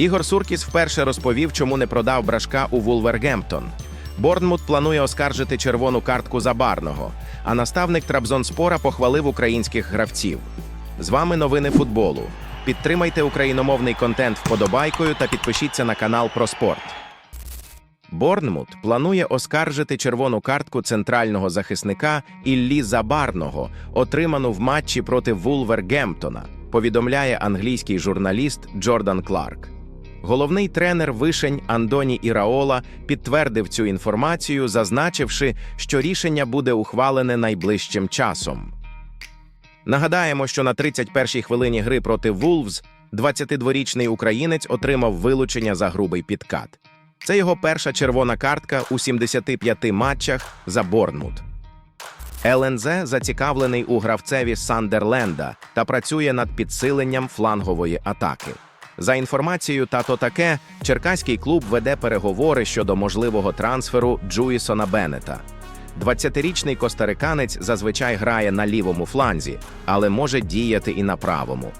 Ігор Суркіс вперше розповів, чому не продав брашка у Вулвергемптон. Борнмут планує оскаржити червону картку Забарного, а наставник Трабзонспора похвалив українських гравців. З вами новини футболу. Підтримайте україномовний контент вподобайкою та підпишіться на канал про спорт. Борнмут планує оскаржити червону картку центрального захисника Іллі Забарного, отриману в матчі проти Вулвергемптона, повідомляє англійський журналіст Джордан Кларк. Головний тренер вишень Андоні Іраола підтвердив цю інформацію, зазначивши, що рішення буде ухвалене найближчим часом. Нагадаємо, що на 31-й хвилині гри проти Вулвз 22-річний українець отримав вилучення за грубий підкат. Це його перша червона картка у 75 матчах за Борнмут. ЛНЗ зацікавлений у гравцеві Сандерленда та працює над підсиленням флангової атаки. За інформацією тато таке, черкаський клуб веде переговори щодо можливого трансферу Джуїсона Беннета. 20-річний костариканець зазвичай грає на лівому фланзі, але може діяти і на правому.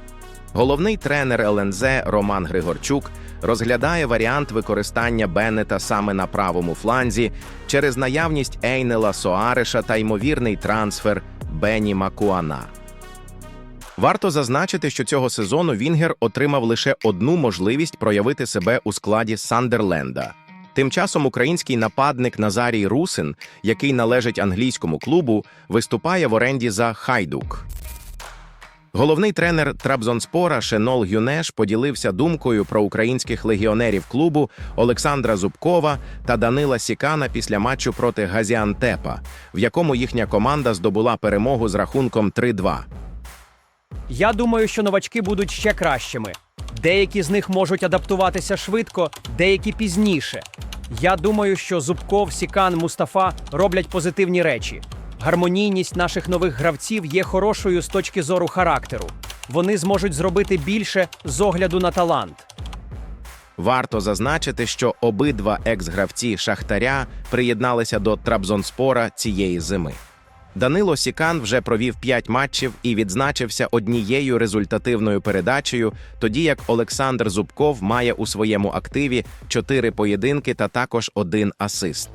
Головний тренер ЛНЗ Роман Григорчук розглядає варіант використання Беннета саме на правому фланзі через наявність Ейнела Соареша та ймовірний трансфер Бені Макуана. Варто зазначити, що цього сезону Вінгер отримав лише одну можливість проявити себе у складі Сандерленда. Тим часом український нападник Назарій Русин, який належить англійському клубу, виступає в оренді за Хайдук. Головний тренер Трабзонспора Шенол Гюнеш поділився думкою про українських легіонерів клубу Олександра Зубкова та Данила Сікана після матчу проти Газіантепа, в якому їхня команда здобула перемогу з рахунком 3-2. Я думаю, що новачки будуть ще кращими. Деякі з них можуть адаптуватися швидко, деякі пізніше. Я думаю, що Зубков, Сікан, Мустафа роблять позитивні речі. Гармонійність наших нових гравців є хорошою з точки зору характеру. Вони зможуть зробити більше з огляду на талант. Варто зазначити, що обидва екс-гравці Шахтаря приєдналися до Трабзонспора цієї зими. Данило Сікан вже провів 5 матчів і відзначився однією результативною передачею, тоді як Олександр Зубков має у своєму активі 4 поєдинки та також один асист.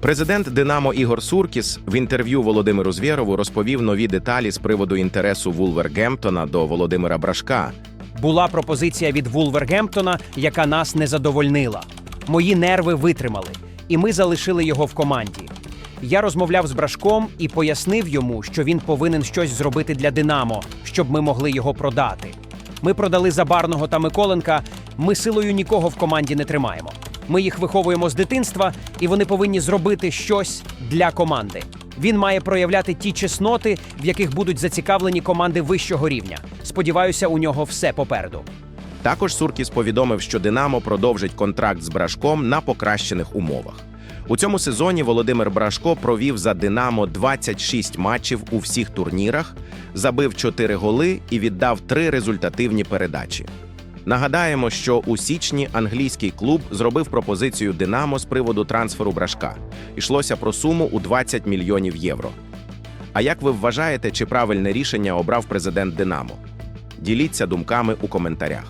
Президент Динамо Ігор Суркіс в інтерв'ю Володимиру Звєрову розповів нові деталі з приводу інтересу Вулвергемптона до Володимира Брашка. Була пропозиція від Вулвергемптона, яка нас не задовольнила. Мої нерви витримали, і ми залишили його в команді. Я розмовляв з Брашком і пояснив йому, що він повинен щось зробити для Динамо, щоб ми могли його продати. Ми продали Забарного та Миколенка. Ми силою нікого в команді не тримаємо. Ми їх виховуємо з дитинства, і вони повинні зробити щось для команди. Він має проявляти ті чесноти, в яких будуть зацікавлені команди вищого рівня. Сподіваюся, у нього все попереду. Також Суркіс повідомив, що Динамо продовжить контракт з Брашком на покращених умовах. У цьому сезоні Володимир Брашко провів за Динамо 26 матчів у всіх турнірах, забив 4 голи і віддав 3 результативні передачі. Нагадаємо, що у січні англійський клуб зробив пропозицію Динамо з приводу трансферу Брашка. Йшлося про суму у 20 мільйонів євро. А як ви вважаєте, чи правильне рішення обрав президент Динамо? Діліться думками у коментарях.